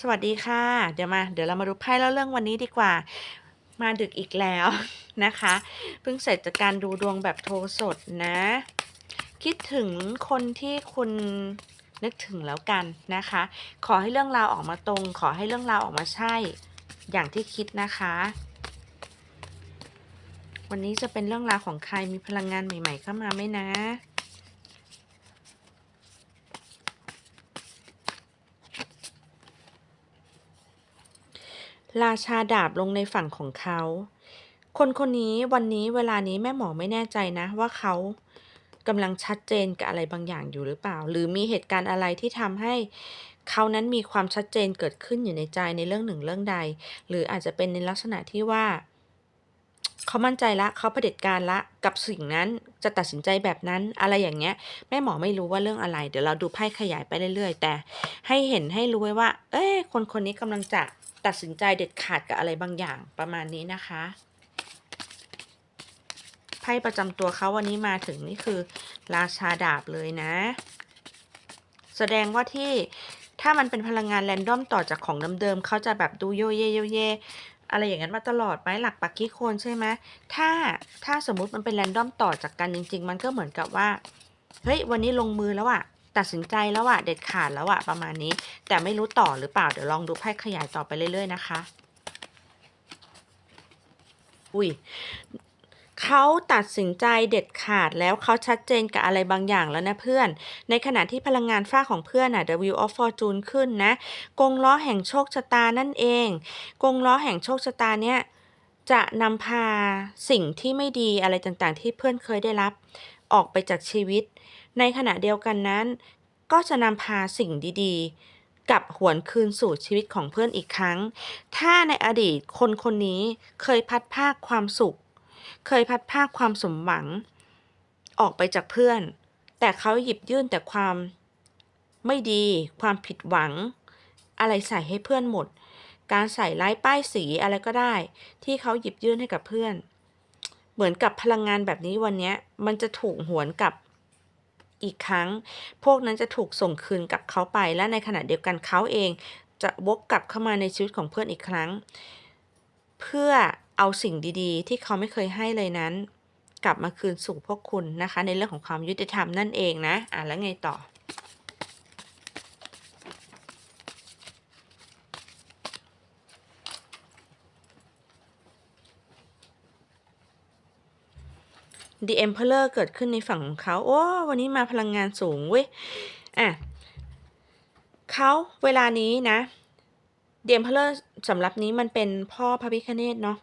สวัสดีค่ะ เดี๋ยวมา เดี๋ยวเรามาดูไพ่เล่าเรื่องวันนี้ดีกว่า มาดึกอีกแล้วนะคะ เพิ่งเสร็จจากการดูดวงแบบโทรสดนะ คิดถึงคนที่คุณนึกถึงแล้วกันนะคะ ขอให้เรื่องราวออกมาตรง ขอให้เรื่องราวออกมาใช่ อย่างที่คิดนะคะ วันนี้จะเป็นเรื่องราวของใครมีพลังงานใหม่ ๆ เข้ามาไหมนะ ราชาดาบลงในฝั่งของเขา คนคนนี้วันนี้เวลานี้แม่หมอไม่แน่ใจนะว่าเขากำลังชัดเจนกับอะไรบางอย่างอยู่หรือเปล่า หรือมีเหตุการณ์อะไรที่ทำให้เขานั้นมีความชัดเจนเกิดขึ้นอยู่ในใจในเรื่องหนึ่งเรื่องใด หรืออาจจะเป็นในลักษณะที่ว่า เขามั่นใจละเขาเผด็จการละกับสิ่งนั้นจะตัดสินใจแบบนั้นอะไรอย่างเงี้ย แม่หมอไม่รู้ว่าเรื่องอะไร เดี๋ยวเราดูไพ่ขยายไปเรื่อยๆ แต่ให้เห็นให้รู้ไว้ว่า เอ้คนคนนี้กำลังจะ ตัดสินใจเด็ดขาดกับอะไรบางอย่างประมาณนี้นะคะไพ่ประจำตัวเขาวันนี้มาถึงนี่คือ ราชาดาบเลยนะ แสดงว่าที่ถ้ามันเป็นพลังงานแรนดอมต่อจากของเดิมๆเขาจะแบบดูโยเยโยเยอะไรอย่างนั้นมาตลอดไหมหลักปักกี้โคนใช่ไหมถ้าถ้าสมมุติมันเป็นแรนดอมต่อจากกันจริง ๆ มันก็เหมือนกับว่าเฮ้ยวันนี้ลงมือแล้วอะ ตัดสินใจแล้วอะเด็ดขาดแล้วอะประมาณนี้ แต่ไม่รู้ต่อหรือเปล่า เดี๋ยวลองดูไพ่ขยายต่อไปเรื่อย ๆ นะคะ อุ้ยเขาตัดสินใจเด็ดขาดแล้วเขาชัดเจนกับอะไรบางอย่างแล้วนะเพื่อน ในขณะที่พลังงานฝ้าของเพื่อนน่ะ The Wheel of Fortune ขึ้นนะ กงล้อแห่งโชคชะตานั่นเอง กงล้อแห่งโชคชะตาเนี่ยจะนำพาสิ่งที่ไม่ดีอะไรต่างๆ ที่เพื่อนเคยได้รับ ออกไปจากชีวิต ในขณะเดียวกันนั้น ก็จะนำพาสิ่งดีๆ กลับหวนคืนสู่ชีวิตของเพื่อนอีกครั้ง ถ้าในอดีตคนคนนี้เคยพัดภาคความสุข เคยพัดภาคความสมหวัง ออกไปจากเพื่อน แต่เขาหยิบยื่นแต่ความไม่ดี ความผิดหวัง อะไรใส่ให้เพื่อนหมด การใส่ร้ายป้ายสีอะไรก็ได้ ที่เขาหยิบยื่นให้กับเพื่อน เหมือนกับพลังงานแบบนี้วันนี้มันจะถูกหวนกลับ อีกครั้ง พวกนั้นจะถูกส่งคืนกลับเขาไป และในขณะเดียวกันเขาเอง จะวกกลับเข้ามาในชีวิตของเพื่อนอีกครั้ง เพื่อเอาสิ่งดีๆ ที่เขาไม่เคยให้เลยนั้น กลับมาคืนสู่พวกคุณนะคะ ในเรื่องของความยุติธรรมนั่นเองนะอะแล้วไงต่อ The Emperor เกิดขึ้นในฝั่งของเขาโอ้วันนี้มาพลังงานสูงเว้ยอะเขาเวลานี้นะ The Emperor สำหรับนี้มันเป็นพ่อพระพิฆเนศเนาะ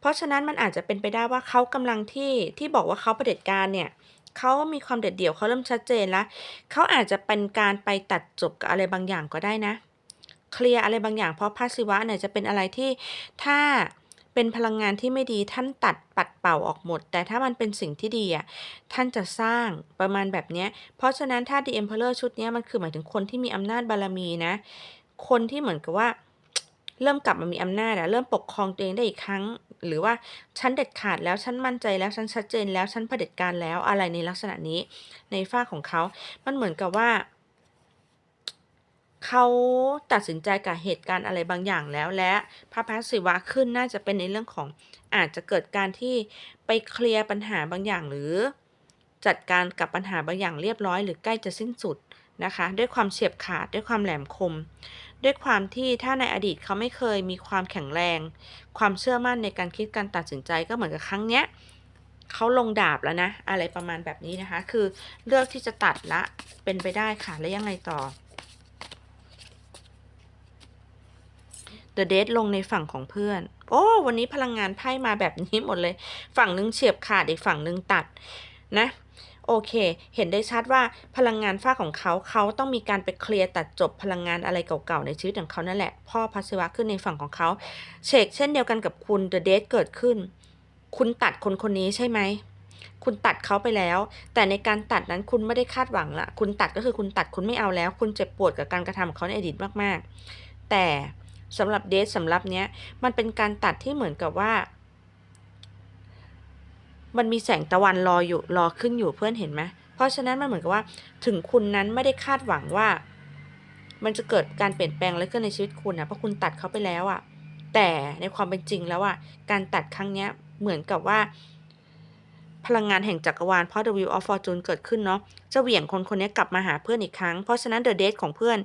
เพราะฉะนั้นมันอาจจะเป็นไปได้ว่าเขากำลังที่ที่บอกว่าเขาประเผด็จการเนี่ยเขามีความเด็ดเดี่ยวเขาเริ่มชัดเจนแล้วเขาอาจจะเป็นการไปตัดจบกับอะไรบางอย่างก็ได้นะ เคลียร์อะไรบางอย่างเพราะพระศิวะเนี่ยจะเป็นอะไรที่ถ้า เป็นพลังงานที่ไม่ดีท่านตัดปัดเป่าออกหมด แต่ถ้ามันเป็นสิ่งที่ดีอะท่านจะสร้างประมาณแบบนี้เพราะฉะนั้นถ้า The Emperor ชุดนี้มันคือหมายถึงคนที่มีอำนาจบารมีนะ คนที่เหมือนกับว่าเริ่มกลับมามีอำนาจอะเริ่มปกครองตัวเองได้อีกครั้ง หรือว่าฉันเด็ดขาดแล้วฉันมั่นใจแล้วฉันชัดเจนแล้วฉันเผด็จการแล้วอะไรในลักษณะนี้ ในฝ้าของเขา มันเหมือนกับว่า เขาตัดสินใจกับเหตุการณ์อะไรบางอย่างแล้วและพระพัศิวะขึ้นน่าจะเป็นในเรื่องของอาจจะเกิดการที่ไปเคลียร์ปัญหาบางอย่างหรือ จัดการกับปัญหาบางอย่างเรียบร้อยหรือใกล้จะสิ้นสุดนะคะ ด้วยความเฉียบขาดด้วยความแหลมคม ด้วยความที่ถ้าในอดีตเขาไม่เคยมีความแข็งแรง ความเชื่อมั่นในการคิดการตัดสินใจก็เหมือนกับครั้งเนี้ยเขาลงดาบแล้วนะ อะไรประมาณแบบนี้นะคะ คือเลือกที่จะตัดละเป็นไปได้ค่ะแล้วยังไงต่อ The d e a d ลงในฝั่งของเพื่อน โอ้ วันนี้พลังงานไพ่มาแบบนี้หมดเลย ฝั่งหนึงเฉียบขาดอีกฝั่งหนึงตัดนะโอเค เห็นได้ชัดว่าพลังงานฝ้าของเขาเขาต้องมีการไปเคลียร์ตัดจบพลังงานอะไรเก่าๆในชีวิตของเขานั่นแหละ พ่อพัสวะขึ้นในฝั่งของเขาเชกเช่นเดียวกันกับคุณ The d e a d เกิดขึ้น คุณตัดคนคนนี้ใช่ไหม คุณตัดเขาไปแล้ว แต่ในการตัดนั้นคุณไม่ได้คาดหวังละ คุณตัดก็คือคุณตัดคุณไม่เอาแล้ว คุณเจ็บปวดกับการกระทำของเขาในอดีตมากๆ แต่ สำหรับเดทสำหรับเนี้ย มันเป็นการตัดที่เหมือนกับว่า มันมีแสงตะวันรออยู่รอขึ้นอยู่เพื่อนเห็นไหมเพราะฉะนั้นมันเหมือนกับว่า ถึงคุณนั้นไม่ได้คาดหวังว่า มันจะเกิดการเปลี่ยนแปลงอะไรขึ้นในชีวิตคุณนะเพราะคุณตัดเขาไปแล้วอะแต่ในความเป็นจริงแล้วอะการตัดครั้งเนี้ยเหมือนกับว่าพลังงานแห่งจักรวาลเพราะ The Wheel of Fortune เกิดขึ้นเนาะจะเหวี่ยงคนคนนี้กลับมาหาเพื่อนอีกครั้ง เพราะฉะนั้น The Date ของเพื่อน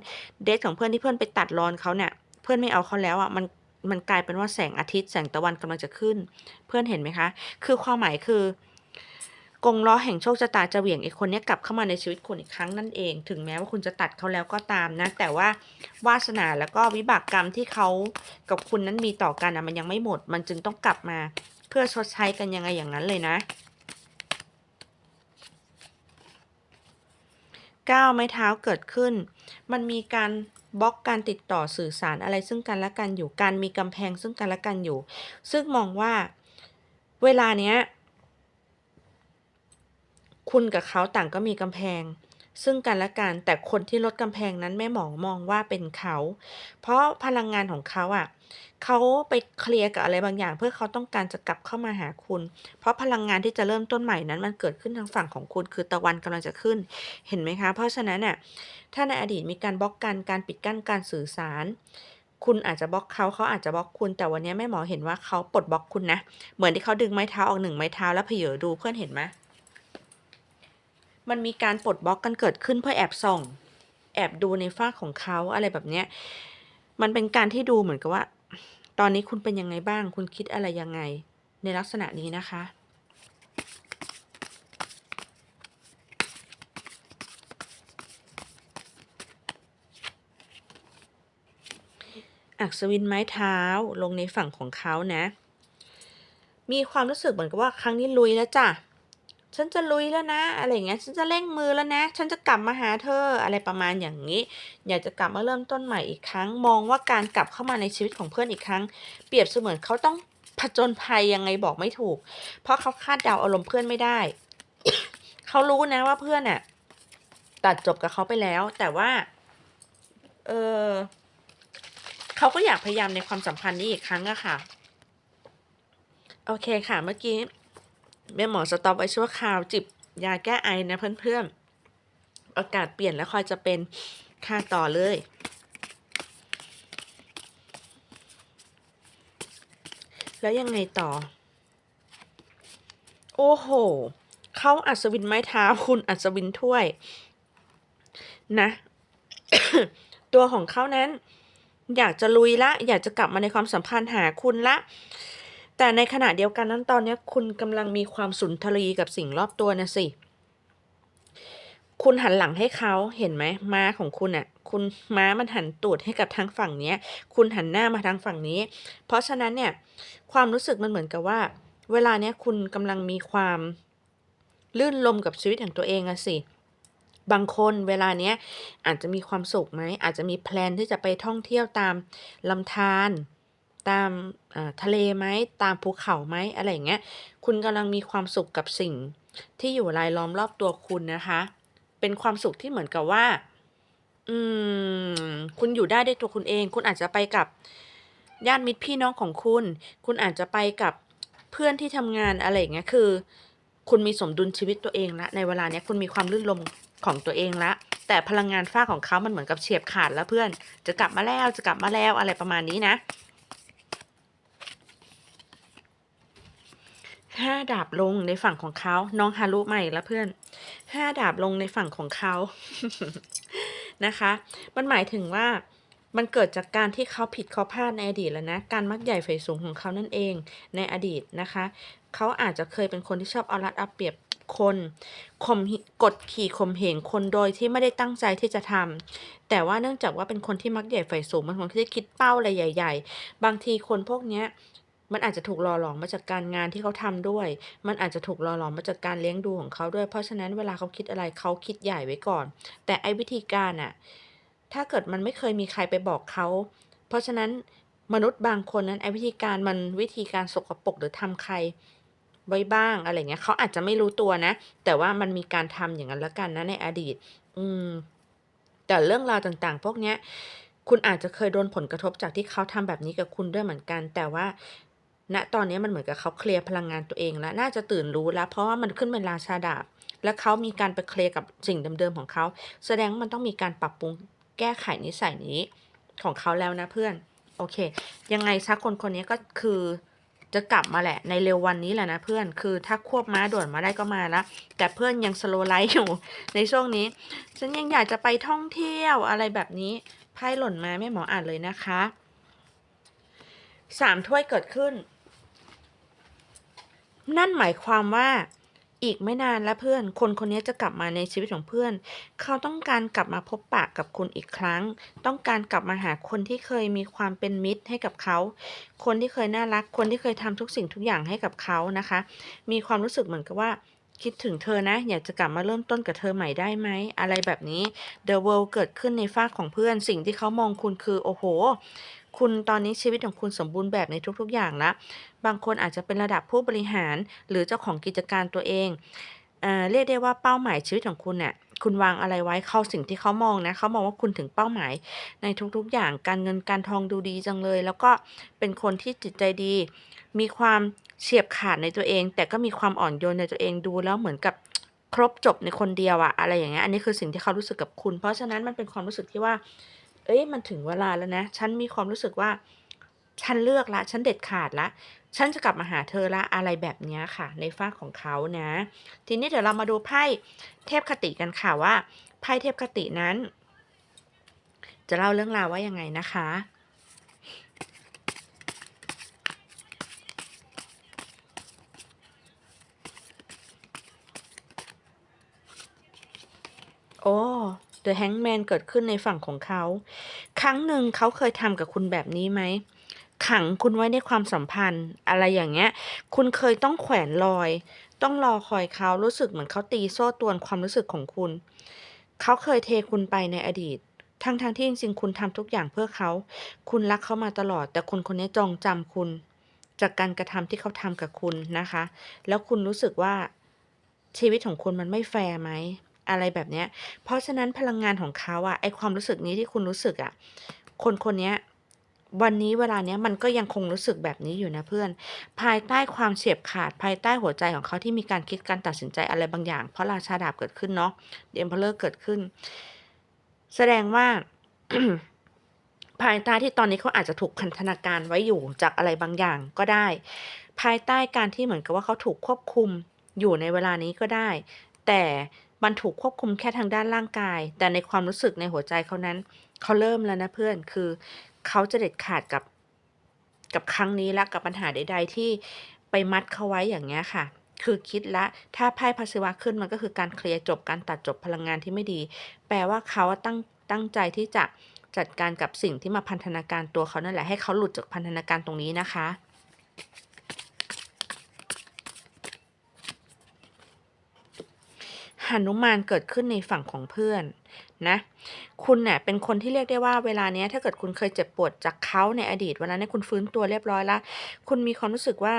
Date ของเพื่อนที่เพื่อนไปตัดรอนเขาเนี่ย เพื่อนไม่เอาเขาแล้วอะมันมันกลายเป็นว่าแสงอาทิตย์แสงตะวันกำลังจะขึ้น เพื่อนเห็นไหมคะ คือความหมายคือกงล้อแห่งโชคชะตาจะเหวี่ยงไอ้คนนี้กลับเข้ามาในชีวิตคุณอีกครั้งนั่นเอง ถึงแม้ว่าคุณจะตัดเขาแล้วก็ตามนะ แต่ว่าวาสนาแล้วก็วิบากกรรมที่เขากับคุณนั้นมีต่อกันอะมันยังไม่หมด มันจึงต้องกลับมา เพื่อชดใช้กันยังไงอย่างนั้นเลยนะก้าวไม้เท้าเกิดขึ้น มันมีการ บล็อกการติดต่อสื่อสารอะไรซึ่งกันและกันอยู่ การมีกำแพงซึ่งกันและกันอยู่ ซึ่งมองว่าเวลาเนี้ย คุณกับเขาต่างก็มีกำแพง ซึ่งกันและกันแต่คนที่ลดกำแพงนั้นแม่หมอมองว่าเป็นเขา เพราะพลังงานของเขาอะเขาไปเคลียร์กับอะไรบางอย่าง เพื่อเขาต้องการจะกลับเข้ามาหาคุณ เพราะพลังงานที่จะเริ่มต้นใหม่นั้น มันเกิดขึ้นทางฝั่งของคุณ คือตะวันกำลังจะขึ้น เห็นไหมคะ เพราะฉะนั้นน่ะถ้าในอดีตมีการบล็อกกันการปิดกั้นการสื่อสาร คุณอาจจะบล็อกเขาเขาอาจจะบล็อกคุณ แต่วันนี้แม่หมอเห็นว่าเขาปลดบล็อกคุณนะ เหมือนที่เขาดึงไม้เท้าออกหนึ่งไม้เท้าแล้วเผยอดูเพื่อนเห็นไหม มันมีการปลดบล็อกกันเกิดขึ้นเพื่อแอบส่อง แอบดูในฝ้าของเขาอะไรแบบเนี้ย มันเป็นการที่ดูเหมือนกับว่า ตอนนี้คุณเป็นยังไงบ้าง คุณคิดอะไรยังไง ในลักษณะนี้นะคะอักษวินไม้เท้าลงในฝั่งของเขานะ มีความรู้สึกเหมือนกับว่าครั้งนี้ลุยแล้วจ้ะ ฉันจะลุยแล้วนะ อะไรเงี้ย ฉันจะเร่งมือแล้วนะ ฉันจะกลับมาหาเธอ อะไรประมาณอย่างนี้ อยากจะกลับมาเริ่มต้นใหม่อีกครั้ง มองว่าการกลับเข้ามาในชีวิตของเพื่อนอีกครั้ง เปรียบเสมือนเขาต้องผจญภัยยังไงบอกไม่ถูก เพราะเขาคาดเดาอารมณ์เพื่อนไม่ได้ เขารู้นะว่าเพื่อนน่ะตัดจบกับเขาไปแล้ว แต่ว่า เออเขาก็อยากพยายามในความสัมพันธ์นี้อีกครั้งอะค่ะ โอเคค่ะ เมื่อกี้ แม่หมอสต็อปไว้ชั่วคราวจิบยาแก้ไอนะเพื่อนๆ อากาศเปลี่ยนแล้วคอยจะเป็นค่าต่อเลย แล้วยังไงต่อ โอ้โห เขาอัศวินไม้เท้าคุณอัศวินถ้วย นะ ตัวของเขานั้น อยากจะลุยละ อยากจะกลับมาในความสัมพันธ์หาคุณละ แต่ในขณะเดียวกันนั้นตอนนี้คุณกำลังมีความสุนทรีกับสิ่งรอบตัวนะสิ คุณหันหลังให้เขาเห็นไหมม้าของคุณอะ คุณม้ามันหันตูดให้กับทางฝั่งเนี้ยคุณหันหน้ามาทางฝั่งนี้ เพราะฉะนั้นเนี่ยความรู้สึกมันเหมือนกับว่า เวลาเนี้ยคุณกำลังมีความลื่นลมกับชีวิตของตัวเองอะสิบางคนเวลาเนี้ยอาจจะมีความสุขไหมอาจจะมีแพลนที่จะไปท่องเที่ยวตามลำธาร ตามทะเลไหมตามภูเขาไหมอะไรอย่างเงี้ยคุณกำลังมีความสุขกับสิ่งที่อยู่รายล้อมรอบตัวคุณนะคะ เป็นความสุขที่เหมือนกับว่า อืม คุณอยู่ได้ด้วยตัวคุณเอง คุณอาจจะไปกับญาติมิตรพี่น้องของคุณ คุณอาจจะไปกับเพื่อนที่ทำงานอะไรอย่างเงี้ยคือ คุณมีสมดุลชีวิตตัวเองละในเวลาเนี้ยคุณมีความลื่นลมของตัวเองละ แต่พลังงานฝ้าของเขามันเหมือนกับเฉียบขาดแล้วเพื่อน จะกลับมาแล้วจะกลับมาแล้วอะไรประมาณนี้นะ ห้าดาบลงในฝั่งของเขา น้องฮารุใหม่แล้วเพื่อนห้าดาบลงในฝั่งของเขานะคะ มันหมายถึงว่ามันเกิดจากการที่เขาผิดเขาพลาดในอดีตแล้วนะ การมักใหญ่ไฟสูงของเขานั่นเองในอดีตนะคะ เขาอาจจะเคยเป็นคนที่ชอบเอารัดเอาเปรียบคนข่มกดขี่ข่มเหงคนโดยที่ไม่ได้ตั้งใจที่จะทำแต่ว่าเนื่องจากว่าเป็นคนที่มักใหญ่ไฟสูงเป็นคนที่คิดเป้าอะไรใหญ่ ๆ บางทีคนพวกเนี้ย มันอาจจะถูกหล่อหลอมมาจากการงานที่เขาทำด้วย มันอาจจะถูกหล่อหลอมมาจากการเลี้ยงดูของเขาด้วย เพราะฉะนั้นเวลาเขาคิดอะไรเขาคิดใหญ่ไว้ก่อน แต่ไอ้วิธีการอะถ้าเกิดมันไม่เคยมีใครไปบอกเขา เพราะฉะนั้นมนุษย์บางคนนั้นไอ้วิธีการมันวิธีการสกปรกหรือทำใครไว้บ้างอะไรเงี้ยเขาอาจจะไม่รู้ตัวนะ แต่ว่ามันมีการทำอย่างนั้นละกันนะในอดีต อืม แต่เรื่องราวต่างๆ พวกเนี้ย คุณอาจจะเคยโดนผลกระทบจากที่เขาทำแบบนี้กับคุณด้วยเหมือนกัน แต่ว่า ณตอนนี้มันเหมือนกับเขาเคลียร์พลังงานตัวเองแล้วน่าจะตื่นรู้แล้ว เพราะว่ามันขึ้นเป็นราชาดาบ แล้วเขามีการไปเคลียร์กับสิ่งเดิมๆของเขา แสดงว่ามันต้องมีการปรับปรุงแก้ไขนิสัยนี้ของเขาแล้วนะเพื่อน โอเค ยังไงซักคนคนนี้ก็คือจะกลับมาแหละในเร็ววันนี้แหละนะเพื่อนคือถ้าควบม้าด่วนมาได้ก็มาล้วแต่เพื่อนยังสโลไลท์อยู่ในช่วงนี้ ฉันยังอยากจะไปท่องเที่ยวอะไรแบบนี้ไพ่หล่นมาแม่หมออ่านเลยนะคะสามถ้วยเกิดขึ้น นั่นหมายความว่าอีกไม่นานแล้วเพื่อน คนคนนี้จะกลับมาในชีวิตของเพื่อน เขาต้องการกลับมาพบปะกับคุณอีกครั้ง ต้องการกลับมาหาคนที่เคยมีความเป็นมิตรให้กับเขา คนที่เคยน่ารัก คนที่เคยทำทุกสิ่งทุกอย่างให้กับเขานะคะ มีความรู้สึกเหมือนกับว่า คิดถึงเธอนะ อยากจะกลับมาเริ่มต้นกับเธอใหม่ได้ไหม อะไรแบบนี้ The World เกิดขึ้นในฝ้าของเพื่อน สิ่งที่เขามองคุณคือ โอ้โห คุณตอนนี้ชีวิตของคุณสมบูรณ์แบบในทุกๆอย่างละ บางคนอาจจะเป็นระดับผู้บริหาร หรือเจ้าของกิจการตัวเองเอ่อเรียกได้ว่าเป้าหมายชีวิตของคุณเนี่ยคุณวางอะไรไว้เขาสิ่งที่เขามองนะเขามองว่าคุณถึงเป้าหมาย ในทุกๆอย่างการเงินการทองดูดีจังเลย แล้วก็เป็นคนที่จิตใจดี มีความ เฉียบขาดในตัวเอง แต่ก็มีความอ่อนโยนในตัวเองดูแล้วเหมือนกับครบจบในคนเดียวอะอะไรอย่างเงี้ยอันนี้คือสิ่งที่เขารู้สึกกับคุณ เพราะฉะนั้นมันเป็นความรู้สึกที่ว่า เอ้ยมันถึงเวลาแล้วนะ ฉันมีความรู้สึกว่า ฉันเลือกละ ฉันเด็ดขาดละ ฉันจะกลับมาหาเธอละอะไรแบบเนี้ยค่ะ ในฝ้าของเขานะ ทีนี้เดี๋ยวเรามาดูไพ่เทพคติกันค่ะว่าไพ่เทพคตินั้น จะเล่าเรื่องราวว่ายังไงนะคะ โอ้ The Hangman เกิดขึ้นในฝั่งของเขา ครั้งหนึ่งเขาเคยทำกับคุณแบบนี้ไหม ขังคุณไว้ในความสัมพันธ์ อะไรอย่างเงี้ย คุณเคยต้องแขวนรอย ต้องรอคอยเขารู้สึกเหมือนเขาตีโซ่ตวนความรู้สึกของคุณ เขาเคยเทคุณไปในอดีตทั้งทงๆที่จริงๆ คุณทำทุกอย่างเพื่อเขา คุณรักเขามาตลอด แต่คนคนนี้จองจำคุณ จากการกระทำที่เขาทำกับคุณนะคะ แล้วคุณรู้สึกว่าชีวิตของคุณมันไม่แฟร์ไหม อะไรแบบเนี้ย เพราะฉะนั้นพลังงานของเขาอะไอความรู้สึกนี้ที่คุณรู้สึกอะคนคนนี้วันนี้เวลาเนี้ยมันก็ยังคงรู้สึกแบบนี้อยู่นะเพื่อน ภายใต้ความเฉียบขาดภายใต้หัวใจของเขาที่มีการคิดการตัดสินใจอะไรบางอย่าง เพราะราชาดาบเกิดขึ้นเนาะเดมเพลเลอร์เกิดขึ้น แสดงว่าภายใต้ที่ตอนนี้เขาอาจจะถูกพันธนาการไว้อยู่จากอะไรบางอย่างก็ได้ ภายใต้การที่เหมือนกับว่าเขาถูกควบคุมอยู่ในเวลานี้ก็ได้ แต่ มันถูกควบคุมแค่ทางด้านร่างกาย แต่ในความรู้สึกในหัวใจเขานั้น เขาเริ่มแล้วนะเพื่อน คือเขาจะเด็ดขาดกับกับครั้งนี้และกับปัญหาใด ๆ ที่ไปมัดเขาไว้อย่างเงี้ยค่ะ คือคิดละถ้าไพ่พาศิวะขึ้นมันก็คือการเคลียร์จบการตัดจบพลังงานที่ไม่ดี แปลว่าเขาตั้งตั้งใจที่จะจัดการกับสิ่งที่มาพันธนาการตัวเขานั่นแหละให้เขาหลุดจากพันธนาการตรงนี้นะคะ นุมานเกิดขึ้นในฝั่งของเพื่อนนะคุณเนี่ยเป็นคนที่เรียกได้ว่าเวลาเนี้ยถ้าเกิดคุณเคยเจ็บปวดจากเขาในอดีตเวลาเนี้ยคุณฟื้นตัวเรียบร้อยแล้วคุณมีความรู้สึกว่า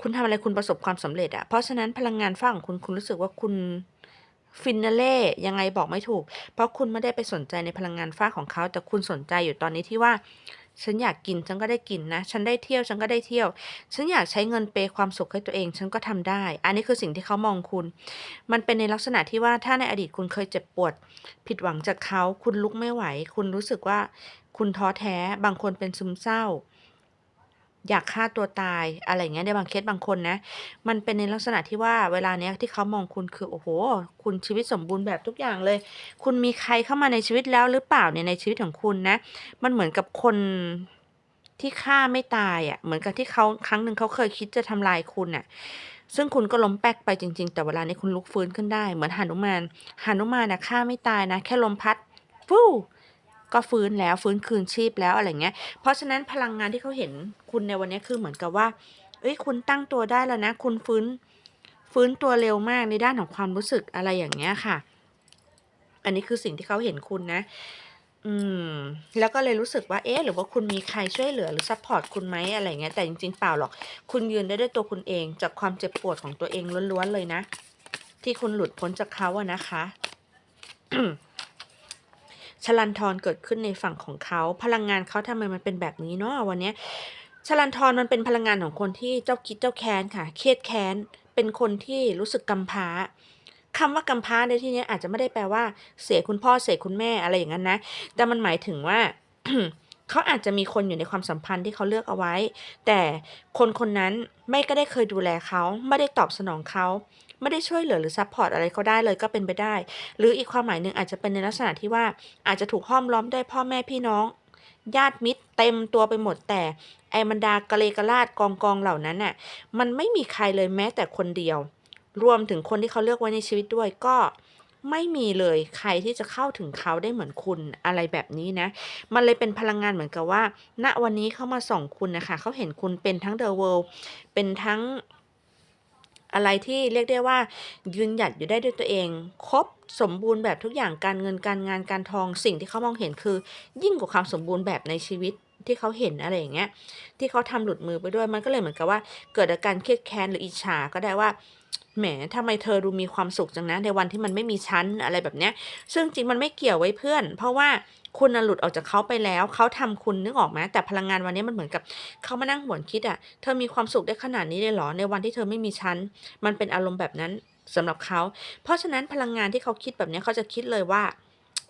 คุณทำอะไรคุณประสบความสำเร็จอะเพราะฉะนั้นพลังงานฝ้าของคุณคุณรู้สึกว่าคุณฟินาเล่ยังไงบอกไม่ถูก เพราะคุณไม่ได้ไปสนใจในพลังงานฝ้าของเขา แต่คุณสนใจอยู่ตอนนี้ที่ว่า ฉันอยากกินฉันก็ได้กินนะ ฉันได้เที่ยวฉันก็ได้เที่ยว ฉันอยากใช้เงินเปย์ความสุขให้ตัวเอง ฉันก็ทำได้ อันนี้คือสิ่งที่เขามองคุณ มันเป็นในลักษณะที่ว่าถ้าในอดีตคุณเคยเจ็บปวด ผิดหวังจากเขา คุณลุกไม่ไหว คุณรู้สึกว่าคุณท้อแท้ บางคนเป็นซึมเศร้า อยากฆ่าตัวตายอะไรเงี้ยในบางเคสบางคนนะ มันเป็นในลักษณะที่ว่าเวลาเนี้ยที่เขามองคุณคือโอ้โห คุณชีวิตสมบูรณ์แบบทุกอย่างเลย คุณมีใครเข้ามาในชีวิตแล้วหรือเปล่าเนี่ยในชีวิตของคุณนะ มันเหมือนกับคนที่ฆ่าไม่ตายอะ่ะ เหมือนกับที่เขาครั้งหนึ่งเขาเคยคิดจะทำลายคุณอะซึ่งคุณก็ล้มแป๊กไปจริง ๆ แต่เวลานี้คุณลุกฟื้นขึ้นได้ เหมือนหานุมานหานุมานนะฆ่าไม่ตายนะ แค่ลมพัดฟู้ ก็ฟื้นแล้วฟื้นคืนชีพแล้วอะไรเงี้ย เพราะฉะนั้นพลังงานที่เขาเห็นคุณในวันนี้คือเหมือนกับว่า เอ้ยคุณตั้งตัวได้แล้วนะ คุณฟื้นฟื้นตัวเร็วมากในด้านของความรู้สึกอะไรอย่างเงี้ยค่ะ อันนี้คือสิ่งที่เขาเห็นคุณนะ อืม แล้วก็เลยรู้สึกว่า เอ๊ะ หรือว่าคุณมีใครช่วยเหลือหรือซัพพอร์ตคุณไหมอะไรเงี้ย แต่จริงๆเปล่าหรอก คุณยืนได้ด้วยตัวคุณเอง จากความเจ็บปวดของตัวเองล้วนๆเลยนะ ที่คุณหลุดพ้นจากเขาอะนะคะ ชลันทรเกิดขึ้นในฝั่งของเขาพลังงานเขาทำไมมันเป็นแบบนี้เนาะวันนี้ชลันทรมันเป็นพลังงานของคนที่เจ้าคิดเจ้าแค้นค่ะ เครียดแค้น เป็นคนที่รู้สึกกำพร้าคำว่ากำพร้าในที่นี้อาจจะไม่ได้แปลว่า เสียคุณพ่อเสียคุณแม่อะไรอย่างนั้นนะ แต่มันหมายถึงว่า เขาอาจจะมีคนอยู่ในความสัมพันธ์ที่เขาเลือกเอาไว้ แต่คนคนนั้นไม่ก็ได้เคยดูแลเขาไม่ได้ตอบสนองเขาไม่ได้ช่วยเหลือหรือซัพพอร์ตอะไรเขาได้เลยก็เป็นไปได้ หรืออีกความหมายหนึ่งอาจจะเป็นในลักษณะที่ว่าอาจจะถูกห้อมล้อมด้วยพ่อแม่พี่น้อง ญาติมิตรเต็มตัวไปหมดแต่ไอ้บรรดากะเลกะลาดกองกองเหล่านั้นน่ะมันไม่มีใครเลยแม้แต่คนเดียว รวมถึงคนที่เขาเลือกไว้ในชีวิตด้วยก็ ไม่มีเลยใครที่จะเข้าถึงเขาได้เหมือนคุณอะไรแบบนี้นะ มันเลยเป็นพลังงานเหมือนกับว่า ณวันนี้เขามาส่องคุณนะคะเขาเห็นคุณเป็นทั้งเดอะเวิลด์เป็นทั้งอะไรที่เรียกได้ว่ายืนหยัดอยู่ได้ด้วยตัวเอง ครบสมบูรณ์แบบทุกอย่างการเงินการงานการทองสิ่งที่เขามองเห็นคือ ยิ่งกว่าความสมบูรณ์แบบในชีวิตที่เขาเห็นอะไรอย่างเงี้ยที่เขาทำหลุดมือไปด้วยมันก็เลยเหมือนกับว่า เกิดอาการเครียดแค้นหรืออิจฉาก็ได้ว่า แหมทำไมเธอดูมีความสุขจังนะ ในวันที่มันไม่มีชั้นอะไรแบบเนี้ย ซึ่งจริงมันไม่เกี่ยวไว้เพื่อน เพราะว่าคุณหลุดออกจากเขาไปแล้ว เขาทำคุณนึกออกไหมแต่พลังงานวันนี้มันเหมือนกับเขามานั่งหวนคิดอะ เธอมีความสุขได้ขนาดนี้เลยเหรอ ในวันที่เธอไม่มีฉันมันเป็นอารมณ์แบบนั้นสำหรับเขา เพราะฉะนั้นพลังงานที่เขาคิดแบบนี้เขาจะคิดเลยว่า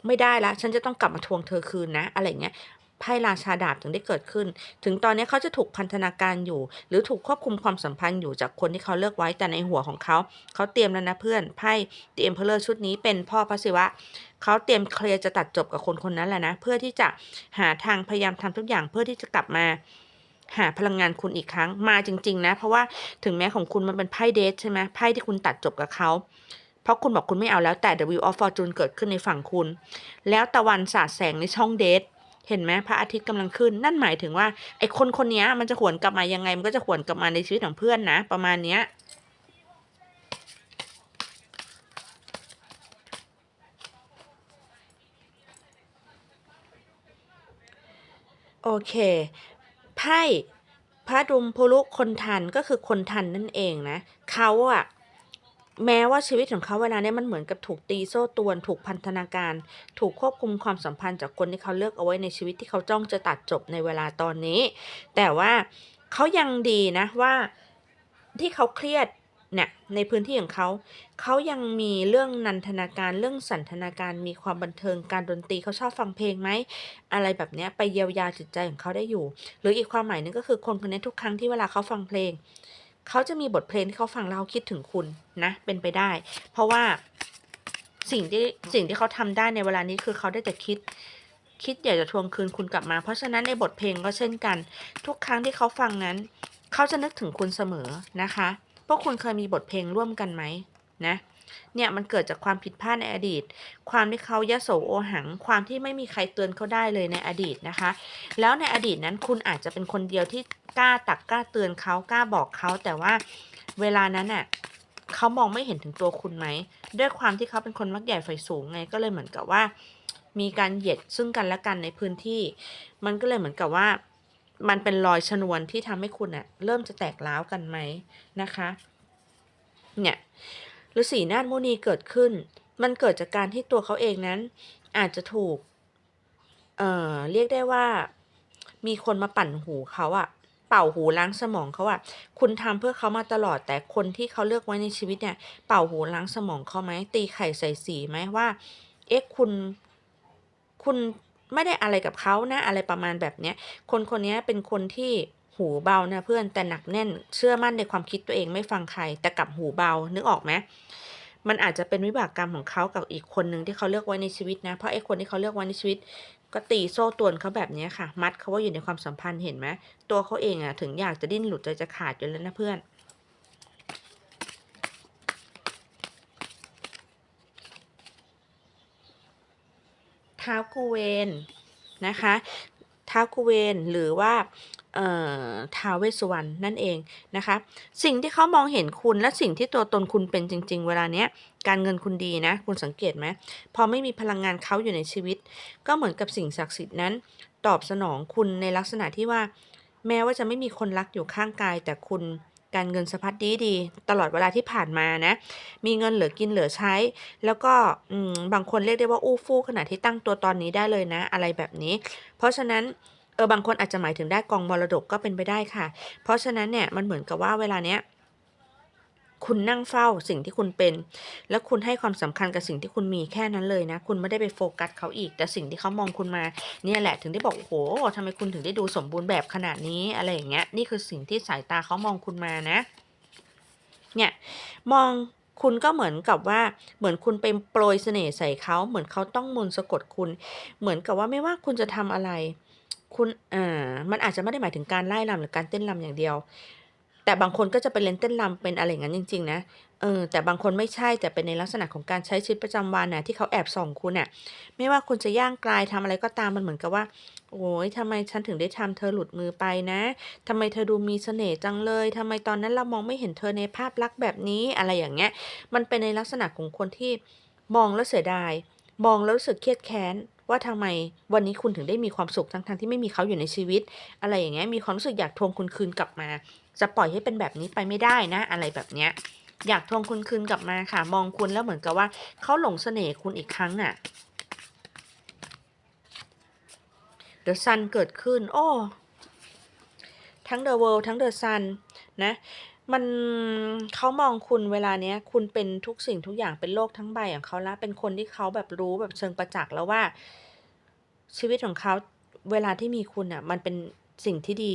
ไม่ได้ละ ฉันจะต้องกลับมาทวงเธอคืนนะ อะไรเงี้ย ไพ่ราชาดาบถึงได้เกิดขึ้น ถึงตอนนี้เขาจะถูกพันธนาการอยู่ หรือถูกควบคุมความสัมพันธ์อยู่จากคนที่เขาเลือกไว้แต่ในหัวของเขา เขาเตรียมแล้วนะเพื่อนไพ่ The Emperor ชุดนี้เป็นพ่อพระศิวะเขาเตรียมเคลียร์จะตัดจบกับคนคนนั้นแหละนะ เพื่อที่จะหาทางพยายามทำทุกอย่างเพื่อที่จะกลับมาหาพลังงานคุณอีกครั้งมาจริง ๆ นะ เพราะว่าถึงแม้ของคุณมันเป็นไพ่เดทใช่ไหมไพ่ที่คุณตัดจบกับเขาเพราะคุณบอกคุณไม่เอาแล้วแต่ The Wheel of Fortune เกิดขึ้นในฝั่งคุณ แล้วตะวันสาดแสงในช่องเดท เห็นไหมพระอาทิตย์กำลังขึ้น นั่นหมายถึงว่าไอ้คนคนนี้มันจะหวนกลับมายังไง มันก็จะหวนกลับมาในชีวิตของเพื่อนนะ ประมาณเนี้ยโอเคไพ่พระดุมพุรุคนทันก็คือคนทันนั่นเองนะเขาอะ แม้ว่าชีวิตของเขาเวลาเนี้ยมันเหมือนกับถูกตีโซ่ตวน ถูกพันธนาการ ถูกควบคุมความสัมพันธ์จากคนที่เขาเลือกเอาไว้ในชีวิตที่เขาจ้องจะตัดจบในเวลาตอนนี้ แต่ว่าเขายังดีนะว่าที่เขาเครียดเนี่ยในพื้นที่ของเขา เขายังมีเรื่องนันทนาการเรื่องสันทนาการมีความบันเทิงการดนตรีเขาชอบฟังเพลงไหม อะไรแบบเนี้ยไปเยียวยาจิตใจของเขาได้อยู่ หรืออีกความหมายหนึงก็คือคนคนนี้ทุกครั้งที่เวลาเขาฟังเพลง เขาจะมีบทเพลงที่เขาฟังแล้วเขาคิดถึงคุณนะเป็นไปได้ เพราะว่าสิ่งที่สิ่งที่เขาทำได้ในเวลานี้คือเขาได้แต่คิด คิดอยากจะทวงคืนคุณกลับมา เพราะฉะนั้นในบทเพลงก็เช่นกัน ทุกครั้งที่เขาฟังนั้น เขาจะนึกถึงคุณเสมอนะคะพวกคุณเคยมีบทเพลงร่วมกันไหมนะ เนี่ยมันเกิดจากความผิดพลาดในอดีต ความที่เขายโสโอหัง ความที่ไม่มีใครเตือนเขาได้เลยในอดีตนะคะ แล้วในอดีตนั้นคุณอาจจะเป็นคนเดียวที่กล้าตักกล้าเตือนเขากล้าบอกเขาแต่ว่าเวลานั้นน่ะเขามองไม่เห็นถึงตัวคุณไหม ด้วยความที่เขาเป็นคนมักใหญ่ไฟสูงไงก็เลยเหมือนกับว่า มีการเหยียดซึ่งกันและกันในพื้นที่ มันก็เลยเหมือนกับว่า มันเป็นรอยชนวนที่ทำให้คุณอะเริ่มจะแตกร้าวกันไหมนะคะ เนี่ย ฤาษีนาฏมุนีเกิดขึ้น มันเกิดจากการที่ตัวเขาเองนั้น อาจจะถูก เอ่อ เรียกได้ว่า มีคนมาปั่นหูเขาอะเป่าหูล้างสมองเขาอะคุณทำเพื่อเขามาตลอด แต่คนที่เขาเลือกไว้ในชีวิตเนี่ย เป่าหูล้างสมองเขาไหม ตีไข่ใส่สีไหมว่า เอ๊ะคุณ คุณไม่ได้อะไรกับเขานะ อะไรประมาณแบบเนี้ย คนคนนี้เป็นคนที่ หูเบานะเพื่อนแต่หนักแน่นเชื่อมั่นในความคิดตัวเองไม่ฟังใคร แต่กลับหูเบานึกออกไหมมันอาจจะเป็นวิบากกรรมของเขากับอีกคนหนึ่งที่เขาเลือกไว้ในชีวิตนะ เพราะไอ้คนที่เขาเลือกไว้ในชีวิต ก็ตีโซ่ตวนเขาแบบนี้ค่ะ มัดเขาว่าอยู่ในความสัมพันธ์เห็นไหมตัวเขาเองอะถึงอยากจะดิ้นหลุดใจจะขาดอยู่แล้วนะเพื่อนเท้ากูเวนนะคะเท้ากูเวนหรือว่า ท้าวเวสสุวรรณนั่นเองนะคะ สิ่งที่เขามองเห็นคุณและสิ่งที่ตัวตนคุณเป็นจริง ๆ เวลาเนี้ยการเงินคุณดีนะ คุณสังเกตไหมพอไม่มีพลังงานเขาอยู่ในชีวิต ก็เหมือนกับสิ่งศักดิ์สิทธิ์นั้น ตอบสนองคุณในลักษณะที่ว่า แม้ว่าจะไม่มีคนรักอยู่ข้างกาย แต่คุณการเงินสะพัดดีดีๆตลอดเวลาที่ผ่านมานะ มีเงินเหลือกินเหลือใช้ แล้วก็บางคนเรียกได้ว่าอู้ฟู่ขนาดที่ตั้งตัวตอนนี้ได้เลยนะ อะไรแบบนี้ เพราะฉะนั้น ออบางคนอาจจะหมายถึงได้กองมรดกก็เป็นไปได้ค่ะ เพราะฉะนั้นเนี่ยมันเหมือนกับว่าเวลาเนี้ยคุณนั่งเฝ้าสิ่งที่คุณเป็น แล้วคุณให้ความสำคัญกับสิ่งที่คุณมีแค่นั้นเลยนะ คุณไม่ได้ไปโฟกัสเขาอีก แต่สิ่งที่เขามองคุณมา เนี่ยแหละถึงได้บอกโอ้โหทำไมคุณถึงได้ดูสมบูรณ์แบบขนาดนี้อะไรอย่างเงี้ย นี่คือสิ่งที่สายตาเขามองคุณมานะ เนี่ยมองคุณก็เหมือนกับว่าเหมือนคุณไปโปรยเสน่ห์ใส่เขาเหมือนเขาต้องมนต์สะกดคุณ เหมือนกับว่าไม่ว่าคุณจะทำอะไร คุณอ่ามันอาจจะไม่ได้หมายถึงการไล่รำหรือการเต้นรำอย่างเดียว แต่บางคนก็จะไปเล่นเต้นรำเป็นอะไรอย่างนั้นจริง ๆ นะเออแต่บางคนไม่ใช่แต่เป็นในลักษณะของการใช้ชีวิตประจำวันน่ะที่เขาแอบส่องคุณน่ะ ไม่ว่าคุณจะย่างกลายทำอะไรก็ตามมันเหมือนกับว่า โอ้ยทำไมฉันถึงได้ทำเธอหลุดมือไปนะทำไมเธอดูมีเสน่ห์จังเลยทำไมตอนนั้นเรามองไม่เห็นเธอในภาพลักษณ์แบบนี้อะไรอย่างเงี้ย มันเป็นในลักษณะของคนที่มองแล้วเสียดาย มองแล้วรู้สึกเครียดแค้นว่าทำไมวันนี้คุณถึงได้มีความสุขทั้งๆที่ไม่มีเขาอยู่ในชีวิต อะไรอย่างเงี้ยมีความรู้สึกอยากทวงคุณคืนกลับมา จะปล่อยให้เป็นแบบนี้ไปไม่ได้นะ อะไรแบบเนี้ยอยากทวงคุณคืนกลับมาค่ะ มองคุณแล้วเหมือนกับว่าเขาหลงเสน่ห์คุณอีกครั้งอะ The Sun เกิดขึ้น โอ้ ทั้ง The World ทั้ง The Sun นะ มัน เขามองคุณเวลาเนี้ย คุณเป็นทุกสิ่งทุกอย่างเป็นโลกทั้งใบของเขาแล้ว เป็นคนที่เขาแบบรู้แบบเชิงประจักษ์แล้วว่า ชีวิตของเขาเวลาที่มีคุณอะ มันเป็นสิ่งที่ดี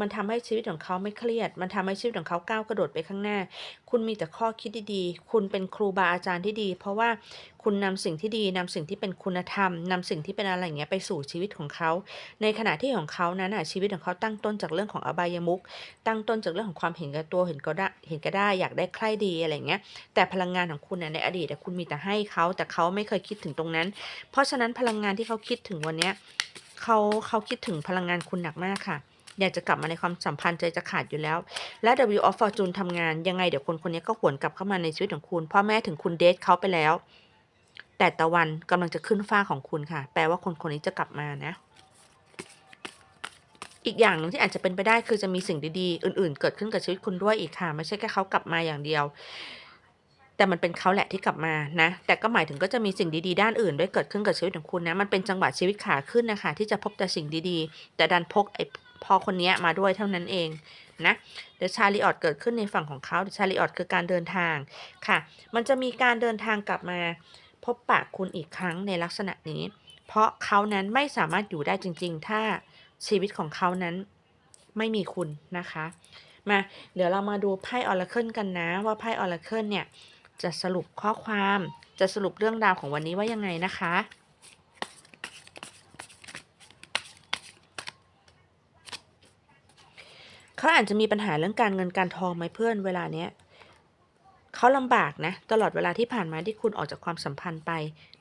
มันทำให้ชีวิตของเขาไม่เครียด มันทำให้ชีวิตของเขาก้าวกระโดดไปข้างหน้า คุณมีแต่ข้อคิดดีๆ คุณเป็นครูบาอาจารย์ที่ดี เพราะว่าคุณนำสิ่งที่ดีนำสิ่งที่เป็นคุณธรรมนำสิ่งที่เป็นอะไรอย่างเงี้ยไปสู่ชีวิตของเขา ในขณะที่ของเขานั้นอะชีวิตของเขาตั้งต้นจากเรื่องของอบายมุขตั้งต้นจากเรื่องของความเห็นแก่ตัวเห็นก็ได้เห็นก็ได้อยากได้ใคร่ดีอะไรเงี้ย แต่พลังงานของคุณน่ะในอดีตคุณมีแต่ให้เขาแต่เขาไม่เคยคิดถึงตรงนั้น เพราะฉะนั้นพลังงานที่เขาคิดถึงวันเนี้ยเขาเขาคิดถึงพลังงานคุณหนักมากค่ะ อยากจะกลับมาในความสัมพันธ์ใจจะขาดอยู่แล้ว และ W of Fortune ทำงานยังไงเดี๋ยวคนคนนี้ก็หวนกลับเข้ามาในชีวิตของคุณพ่อแม่ถึงคุณเดทเขาไปแล้ว แต่ตะวันกำลังจะขึ้นฟ้าของคุณค่ะ แปลว่าคนคนนี้จะกลับมานะ อีกอย่างหนึ่งที่อาจจะเป็นไปได้คือจะมีสิ่งดีๆ อื่น ๆ เกิดขึ้นกับชีวิตคุณด้วยอีกค่ะ ไม่ใช่แค่เขากลับมาอย่างเดียว แต่มันเป็นเขาแหละที่กลับมานะ แต่ก็หมายถึงก็จะมีสิ่งดีๆ ด้านอื่นด้วยเกิดขึ้นกับชีวิตของคุณนะ มันเป็นจังหวะชีวิตขาขึ้นนะคะที่จะพบแต่สิ่งดีๆ แต่ดันพกไอ้ พอคนนี้มาด้วยเท่านั้นเองนะเดชาริออดเกิดขึ้นในฝั่งของเขาเดชาริออดคือการเดินทางค่ะ มันจะมีการเดินทางกลับมาพบปะคุณอีกครั้งในลักษณะนี้ เพราะเขานั้นไม่สามารถอยู่ได้จริง ๆ ถ้าชีวิตของเขานั้นไม่มีคุณนะคะ มาเดี๋ยวเรามาดูไพ่ออร์เคิลกันนะ ว่าไพ่ออร์เคิลเนี่ยจะสรุปข้อความจะสรุปเรื่องราวของวันนี้ว่ายังไงนะคะ เขาอาจจะมีปัญหาเรื่องการเงินการทองไหมเพื่อนเวลาเนี้ยเขาลำบากนะ ตลอดเวลาที่ผ่านมาที่คุณออกจากความสัมพันธ์ไป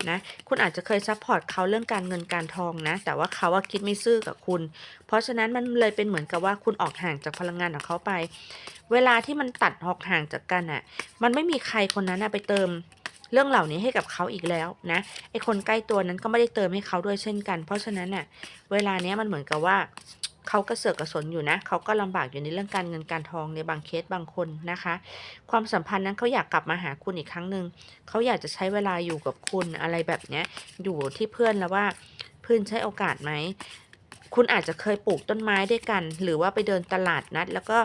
นะ คุณอาจจะเคยซัพพอร์ตเขาเรื่องการเงินการทองนะ แต่ว่าเขาว่าคิดไม่ซื่อกับคุณ เพราะฉะนั้นมันเลยเป็นเหมือนกับว่าคุณออกห่างจากพลังงานของเขาไป เวลาที่มันตัดออกห่างจากกันอะ มันไม่มีใครคนนั้นนะไปเติมเรื่องเหล่านี้ให้กับเขาอีกแล้วนะ ไอคนใกล้ตัวนั้นก็ไม่ได้เติมให้เขาด้วยเช่นกัน เพราะฉะนั้นน่ะ เวลาเนี้ยมันเหมือนกับว่า เขาก็เสือกกระสนอยู่นะ เขาก็ลำบากอยู่ในเรื่องการเงินการทองในบางเคสบางคนนะคะ ความสัมพันธ์นั้นเขาอยากกลับมาหาคุณอีกครั้งหนึ่งเขาอยากจะใช้เวลาอยู่กับคุณอะไรแบบเนี้ยอยู่ที่เพื่อนแล้วว่าเพื่อนใช้โอกาสไหมคุณอาจจะเคยปลูกต้นไม้ด้วยกัน หรือว่าไปเดินตลาดนัด แล้วก็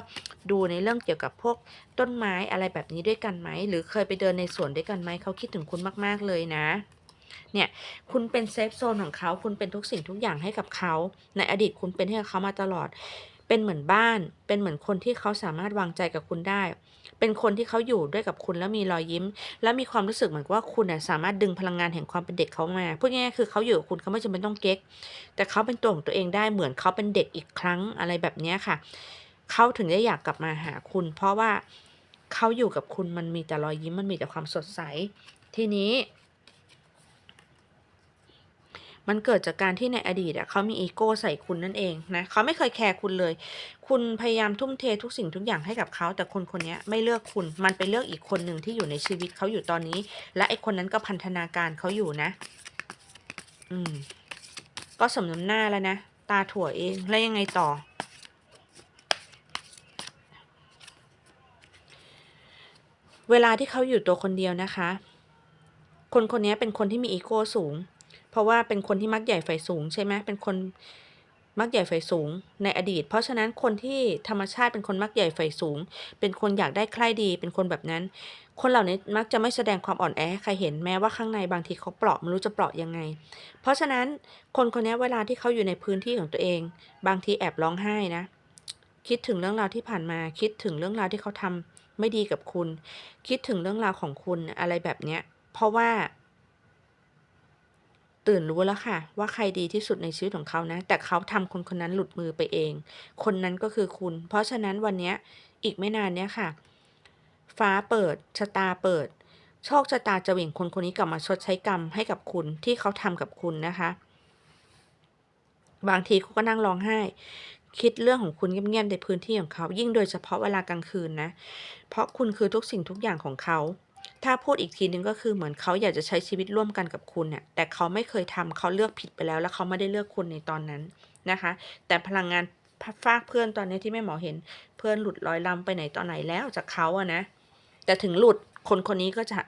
ดูในเรื่องเกี่ยวกับพวกต้นไม้อะไรแบบนี้ด้วยกันไหมหรือเคยไปเดินในสวนด้วยกันไหมเขาคิดถึงคุณมาก ๆเลยนะ เนี่ยคุณเป็นเซฟโซนของเขาคุณเป็นทุกสิ่งทุกอย่างให้กับเขา ในอดีตคุณเป็นให้กับเขามาตลอด เป็นเหมือนบ้าน เป็นเหมือนคนที่เขาสามารถวางใจกับคุณได้ เป็นคนที่เขาอยู่ด้วยกับคุณแล้วมีรอยยิ้ม และมีความรู้สึกเหมือนว่าคุณน่ะสามารถดึงพลังงานแห่งความเป็นเด็กเขามาพูดง่ายๆคือเขาอยู่กับคุณเขาไม่จำเป็นต้องเก๊ก แต่เขาเป็นตัวของตัวเองได้เหมือนเขาเป็นเด็กอีกครั้งอะไรแบบนี้ค่ะเขาถึงได้อยากกลับมาหาคุณ เพราะว่าเขาอยู่กับคุณมันมีแต่รอยยิ้มมันมีแต่ความสดใส ทีนี้ มันเกิดจากการที่ในอดีตอะเขามีอีโก้ใส่คุณนั่นเองนะเขาไม่เคยแคร์คุณเลย คุณพยายามทุ่มเททุกสิ่งทุกอย่างให้กับเขา แต่คนคนนี้ไม่เลือกคุณ มันไปเลือกอีกคนหนึ่งที่อยู่ในชีวิตเขาอยู่ตอนนี้ และไอคนนั้นก็พันธนาการเขาอยู่นะ อืม ก็สมน้ำหน้าแล้วนะตาถั่วเองแล้วยังไงต่อเวลาที่เขาอยู่ตัวคนเดียวนะคะ คนคนนี้เป็นคนที่มีอีโก้สูง เพราะว่าเป็นคนที่มักใหญ่ไฟสูงใช่ไหมเป็นคนมักใหญ่ไฟสูงในอดีต เพราะฉะนั้นคนที่ธรรมชาติเป็นคนมักใหญ่ไฟสูง เป็นคนอยากได้ใคร่ดี เป็นคนแบบนั้น คนเหล่านี้มักจะไม่แสดงความอ่อนแอให้ใครเห็นแม้ว่าข้างในบางทีเขาเปราะไม่รู้จะเปราะยังไง เพราะฉะนั้นคนคนนี้เวลาที่เขาอยู่ในพื้นที่ของตัวเอง บางทีแอบร้องไห้นะ คิดถึงเรื่องราวที่ผ่านมา คิดถึงเรื่องราวที่เขาทำไม่ดีกับคุณ คิดถึงเรื่องราวของคุณอะไรแบบเนี้ย เพราะว่า ตื่นรู้แล้วค่ะ ว่าใครดีที่สุดในชีวิตของเขานะ แต่เขาทำคนคนนั้นหลุดมือไปเอง คนนั้นก็คือคุณ เพราะฉะนั้นวันนี้อีกไม่นานเนี้ยค่ะ ฟ้าเปิดชะตาเปิด โชคชะตาจะเหวี่ยงคนคนนี้กลับมาชดใช้กรรมให้กับคุณที่เขาทำกับคุณนะคะ บางทีเขาก็นั่งร้องไห้ คิดเรื่องของคุณเงียบๆในพื้นที่ของเขา ยิ่งโดยเฉพาะเวลากลางคืนนะ เพราะคุณคือทุกสิ่งทุกอย่างของเขา ถ้าพูดอีกทีนึงก็คือเหมือนเขาอยากจะใช้ชีวิตร่วมกันกับคุณเนี่ยแต่เขาไม่เคยทำเขาเลือกผิดไปแล้ว แล้วเขาไม่ได้เลือกคุณในตอนนั้นนะคะ แต่พลังงานฝากเพื่อนตอนนี้ที่แม่หมอเห็น เพื่อนหลุดลอยลำไปไหนตอนไหนแล้วจากเขาอะนะ แต่ถึงหลุดคนคนนี้ก็จะ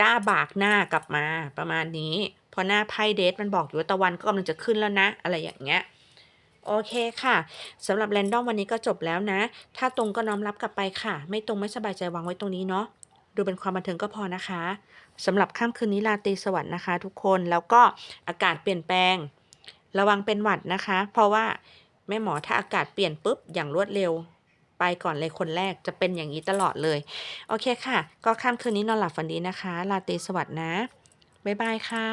กล้าบากหน้ากลับมาประมาณนี้เพราะหน้าไพ่เดทมันบอกอยู่ว่าตะวันก็กำลังจะขึ้นแล้วนะ อะไรอย่างเงี้ยโอเคค่ะ สำหรับแรนดอมวันนี้ก็จบแล้วนะ ถ้าตรงก็น้อมรับกลับไปค่ะ ไม่ตรงไม่สบายใจวางไว้ตรงนี้เนาะ ดูเป็นความบันเทิงก็พอนะคะสำหรับค่ำคืนนี้ราตรีสวัสดิ์นะคะ ทุกคนแล้วก็อากาศเปลี่ยนแปลง ระวังเป็นหวัดนะคะ เพราะว่าแม่หมอถ้าอากาศเปลี่ยนปุ๊บอย่างรวดเร็วไปก่อนเลยคนแรกจะเป็นอย่างนี้ตลอดเลย โอเคค่ะ ก็ค่ำคืนนี้นอนหลับฝันดีนะคะ ลาตรีสวัสดิ์นะ บ๊ายบายค่ะ